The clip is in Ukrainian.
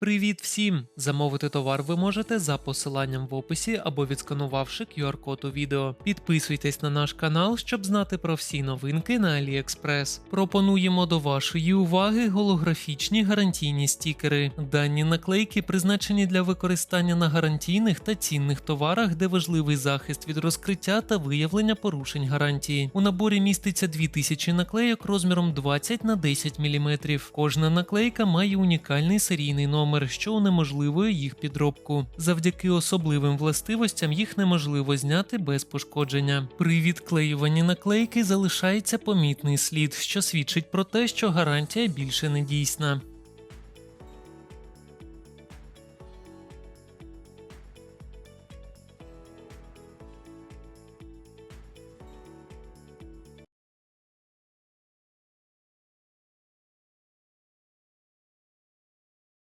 Привіт всім! Замовити товар ви можете за посиланням в описі або відсканувавши QR-код у відео. Підписуйтесь на наш канал, щоб знати про всі новинки на AliExpress. Пропонуємо до вашої уваги голографічні гарантійні стікери. Дані наклейки призначені для використання на гарантійних та цінних товарах, де важливий захист від розкриття та виявлення порушень гарантії. У наборі міститься 2000 наклейок розміром 20 на 10 мм. Кожна наклейка має унікальний серійний номер, що унеможливує їх підробку. Завдяки особливим властивостям їх неможливо зняти без пошкодження. При відклеюванні наклейки залишається помітний слід, що свідчить про те, що гарантія більше не дійсна.